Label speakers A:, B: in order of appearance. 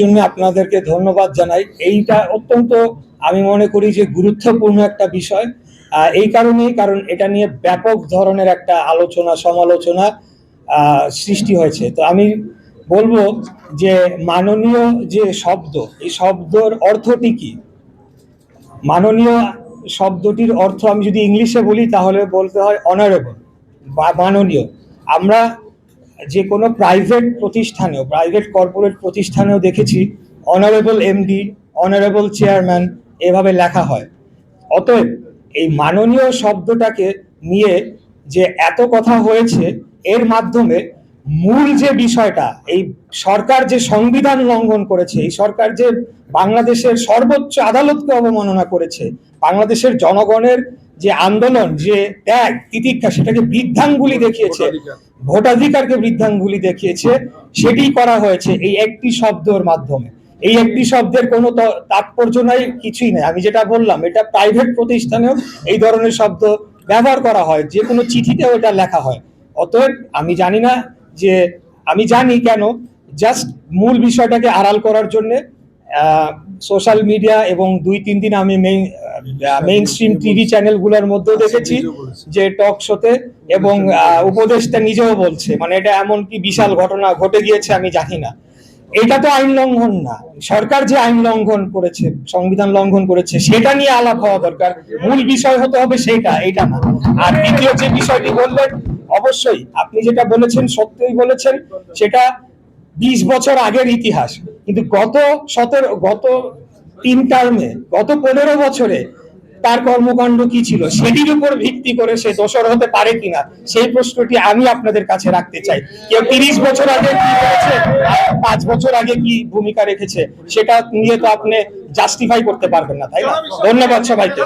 A: জন্য আপনাদেরকে ধন্যবাদ জানাই। এইটা অত্যন্ত আমি মনে করি যে গুরুত্বপূর্ণ একটা বিষয়। এই কারণেই, কারণ এটা নিয়ে ব্যাপক ধরনের একটা আলোচনা, সমালোচনা সৃষ্টি হয়েছে। তো আমি বলব যে মাননীয় যে শব্দ, এই শব্দর অর্থটি কি? মাননীয় শব্দটির অর্থ আমি যদি ইংলিশে বলি, তাহলে বলতে হয় অনারেবল বা মাননীয়। আমরা যে কোনো প্রাইভেট প্রতিষ্ঠানেও প্রাইভেট কর্পোরেট প্রতিষ্ঠানেও দেখেছি অনারেবল এমডি অনারেবল চেয়ারম্যান এভাবে লেখা হয়। অতএব এই মাননীয় শব্দটাকে নিয়ে যে এত কথা হয়েছে, এর মাধ্যমে মূল যে বিষয়টা, এই সরকার যে সংবিধান লঙ্ঘন করেছে, এই সরকার যে বাংলাদেশের সর্বোচ্চ আদালতকে অবমাননা করেছে, বাংলাদেশের জনগণের যে আন্দোলন, যে ত্যাগ, তিতিক্ষা, সেটাকে বৃদ্ধাঙ্গুলি দেখিয়েছে ভোটাধিকারকে বৃদ্ধাঙ্গুলি দেখিয়েছে, সেটি করা হয়েছে এই একটি শব্দের মাধ্যমে। এই একটি শব্দের কোনো তাৎপর্য নাই, কিছুই নেই। আমি যেটা বললাম, এটা প্রাইভেট প্রতিষ্ঠানেও এই ধরনের শব্দ ব্যবহার করা হয়। যে কোনো চিঠিতেও এটা লেখা হয়। অতএব আমি জানি না যে, আমি জানি কেন, জাস্ট মূল বিষয়টাকে আড়াল করার জন্যে সোশ্যাল মিডিয়া এবং দুই তিন দিন আমি মেইন মেইন স্ট্রিম টিভি চ্যানেলগুলোর মধ্যেও দেখেছি যে টক শোতে এবং আহ, উপদেষ্টা নিজেও বলছে। মানে এটা এমন কি বিশাল ঘটনা ঘটে গিয়েছে আমি জানি না। এটা তো আইন লঙ্ঘন না। সরকার যে আইন লঙ্ঘন করেছে সংবিধান লঙ্ঘন করেছে সেটা নিয়ে আলাপ হওয়া দরকার। মূল বিষয় হতে হবে সেটা এটা না। আর দ্বিতীয় যে বিষয়টি বললেন অবশ্যই আপনি যেটা বলেছেন সত্যই বলেছেন সেটা বিশ বছর আগের ইতিহাস। কিন্তু গত সতেরো গত তিন টার্মে গত পনেরো বছরে তার কর্মকাণ্ড কি ছিল সেটির উপর ভিত্তি করে সে দোষর হতে পারে কিনা সেই প্রশ্নটি আমি আপনাদের কাছে রাখতে চাই কেউ তিরিশ বছর আগে কি করেছে পাঁচ বছর আগে কি ভূমিকা রেখেছে সেটা নিয়ে তো আপনি জাস্টিফাই করতে পারবেন না তাই না ধন্যবাদ সবাইকে।